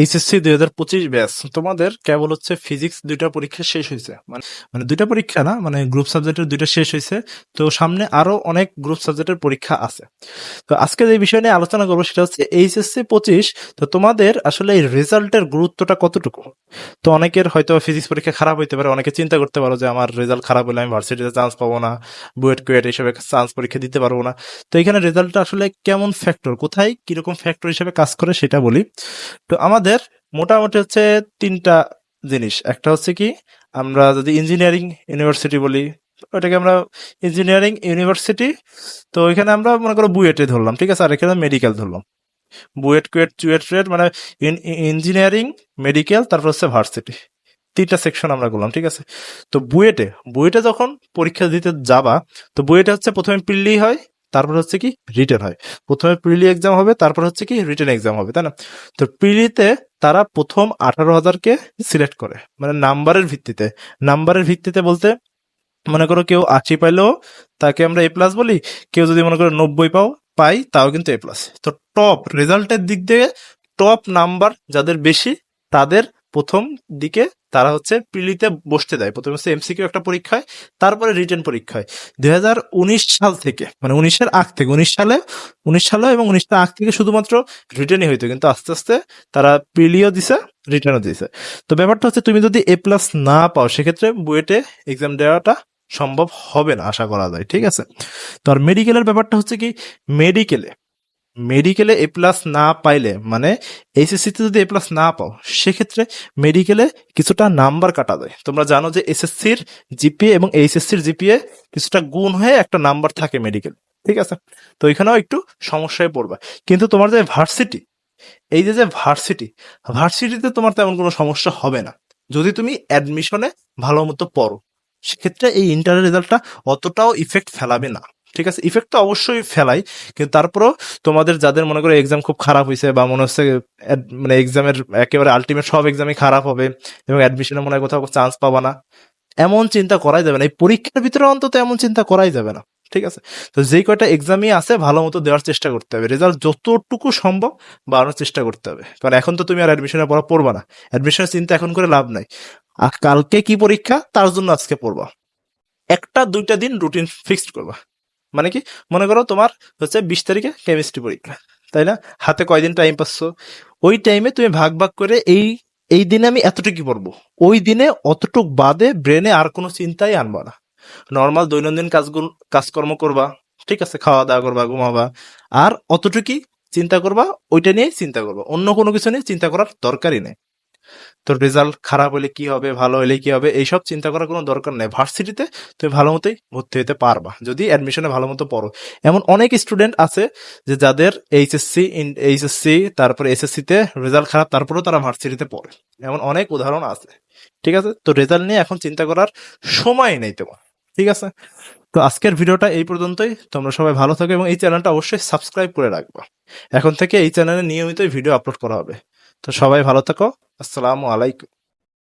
HSC দুই হাজার পঁচিশ ব্যাচ তোমাদের কেবল হচ্ছে ফিজিক্স দুইটা পরীক্ষা শেষ হয়েছে। মানে মানে দুইটা পরীক্ষা না মানে গ্রুপ সাবজেক্টের দুইটা শেষ হয়েছে। তো সামনে আরও অনেক গ্রুপ সাবজেক্টের পরীক্ষা আছে। তো আজকে যে বিষয় নিয়ে আলোচনা করব সেটা হচ্ছে এইচএসসি পঁচিশ। তো তোমাদের আসলে এই রেজাল্টের গুরুত্বটা কতটুকু? তো অনেকের হয়তো ফিজিক্স পরীক্ষা খারাপ হইতে পারে, অনেকে চিন্তা করতে পারো যে আমার রেজাল্ট খারাপ হলে আমি ভার্সিটিতে চান্স পাবো না বুয়েট কুয়েট এইসবে চান্স পরীক্ষা দিতে পারব না। তো এখানে রেজাল্টটা আসলে কেমন ফ্যাক্টর কোথায় কীরকম ফ্যাক্টর হিসেবে কাজ করে সেটা বলি। তো আমাদের মোটামুটি হচ্ছে তিনটা জিনিস। একটা হচ্ছে কি, আমরা যদি ইঞ্জিনিয়ারিং ইউনিভার্সিটি বলি ওটাকে আমরা ইঞ্জিনিয়ারিং ইউনিভার্সিটি তো এখানে আমরা মনে করো বুয়েটে ধরলাম, ঠিক আছে? আর এখানে মেডিকেল ধরলাম। বুয়েট, কুয়েট, চুয়েট, টুয়েট মানে ইঞ্জিনিয়ারিং মেডিকেল তারপর হচ্ছে ভার্সিটি তিনটা সেকশন আমরা করলাম, ঠিক আছে? তো বুয়েটে বুয়েটে যখন পরীক্ষা দিতে যাবা, তো বুয়েটে হচ্ছে প্রথমে পিল্লি হয় তারপর হচ্ছে কি রিটেন হয়। প্রথমে প্রিলি এক্সাম হবে, তারপর হচ্ছে কি রিটেন এক্সাম হবে, তাই না? তো প্রিলিতে তারা প্রথম আঠারো হাজারকে সিলেক্ট করে মানে নাম্বারের ভিত্তিতে। নাম্বারের ভিত্তিতে বলতে মনে করো কেউ আশি পাইলেও তাকে আমরা এ প্লাস বলি, কেউ যদি মনে করো নব্বই পাও, পাই, তাও কিন্তু এ প্লাস তো টপ রেজাল্টের দিক দিয়ে টপ নাম্বার যাদের বেশি, তাদের প্রথম দিকে তারা হচ্ছে প্রিলিতে বসতে দেয়। প্রথমে হচ্ছে এমসিকিউ একটা পরীক্ষায়, তারপরে রিটার্ন পরীক্ষায়। দুই হাজার উনিশ সাল থেকে মানে উনিশের আগ থেকে, উনিশ সালে উনিশ সালে এবং উনিশটা আগ থেকে শুধুমাত্র রিটার্নই হইতো, কিন্তু আস্তে আস্তে তারা প্রিলিও দিছে রিটার্নও দিছে। তো ব্যাপারটা হচ্ছে তুমি যদি এ প্লাস না পাও, সেক্ষেত্রে বুয়েটে এক্সাম দেওয়াটা সম্ভব হবে না, আশা করা যায়, ঠিক আছে? তো আর মেডিকেলের ব্যাপারটা হচ্ছে কি মেডিকেলে মেডিকেলে এ প্লাস না পাইলে মানে এইচএসসিতে যদি এ প্লাস না পাও, সেক্ষেত্রে মেডিকেলে কিছুটা নাম্বার কাটা যায়। তোমরা জানো যে এসএসসির জিপিএ এবং এইচএসসির জিপিএ কিছুটা গুণ হয়ে একটা নাম্বার থাকে মেডিকেল ঠিক আছে? তো এখানেও একটু সমস্যায় পড়বে। কিন্তু তোমার যে ভার্সিটি এই যে যে ভার্সিটি ভার্সিটিতে তোমার তেমন কোনো সমস্যা হবে না। যদি তুমি অ্যাডমিশনে ভালো মতো পড়ো, সেক্ষেত্রে এই ইন্টারের রেজাল্টটা অতটাও ইফেক্ট ফেলাবে না। ঠিক আছে? ইফেক্ট তো অবশ্যই ফেলাই, কিন্তু তারপরও তোমাদের যাদের মনে করো এক্সাম খুব খারাপ হয়েছে বা মনে হচ্ছে মানে এক্সামের একেবারে আলটিমেট সব এক্সামই খারাপ হবে এবং অ্যাডমিশনে মনে হয় কোথাও চান্স পাবা না, এমন চিন্তা করাই যাবে না। এই পরীক্ষার ভিতরে অন্তত এমন চিন্তা করাই যাবে না, ঠিক আছে? তো যেই কয়টা এক্সামই আছে, ভালো মতো দেওয়ার চেষ্টা করতে হবে। রেজাল্ট যতটুকু সম্ভব বাড়ানোর চেষ্টা করতে হবে। কারণ এখন তো তুমি আর অ্যাডমিশনে পড়া পড়বা না। অ্যাডমিশনের চিন্তা এখন করে লাভ নাই। আর কালকে কি পরীক্ষা? তার জন্য আজকে পড়বা। একটা দুইটা দিন রুটিন ফিক্সড করবা। মানে কি? মনে করো তোমার হচ্ছে বিশ তারিখে কেমিস্ট্রি পরীক্ষা, তাই না? হাতে কয়দিন টাইম পাচ্ছ? ওই টাইমে তুমি ভাগ ভাগ করে এই এই দিনে আমি এতটুকু পড়ব। ওই দিনে অতটুক বাদে ব্রেনে আর কোনো চিন্তাই আনবা না। নর্মাল দৈনন্দিন কাজগুলো, কাজকর্ম করবা, ঠিক আছে? খাওয়া দাওয়া করবা, ঘুমাবা, আর অতটুকুই চিন্তা করবা, ওইটা নিয়ে চিন্তা করবা। অন্য কোনো কিছু নিয়ে চিন্তা করার দরকারই নেই। তোর রেজাল্ট খারাপ হলে কি হবে, ভালো হলে কি হবে, এইসব চিন্তা করার কোনো দরকার নেই। ভার্সিটিতে তুমি ভালো মতোই ভর্তি হতে পারবা, যদি অ্যাডমিশনে ভালো মতো পড়ো। এমন অনেক স্টুডেন্ট আছে যে যাদের এইচএসসি এইচএসসি তারপরে এসএসসি তে রেজাল্ট খারাপ, তারপরেও তারা ভার্সিটিতে পড়ে। এমন অনেক উদাহরণ আছে, ঠিক আছে? তো রেজাল্ট নিয়ে এখন চিন্তা করার সময় নেই তোমার, ঠিক আছে? তো আজকের ভিডিওটা এই পর্যন্তই। তোমরা সবাই ভালো থাকো এবং এই চ্যানেলটা অবশ্যই সাবস্ক্রাইব করে রাখবা। এখন থেকে এই চ্যানেলে নিয়মিতই ভিডিও আপলোড করা হবে। তো সবাই ভালো থাকো। আসসালামু আলাইকুম।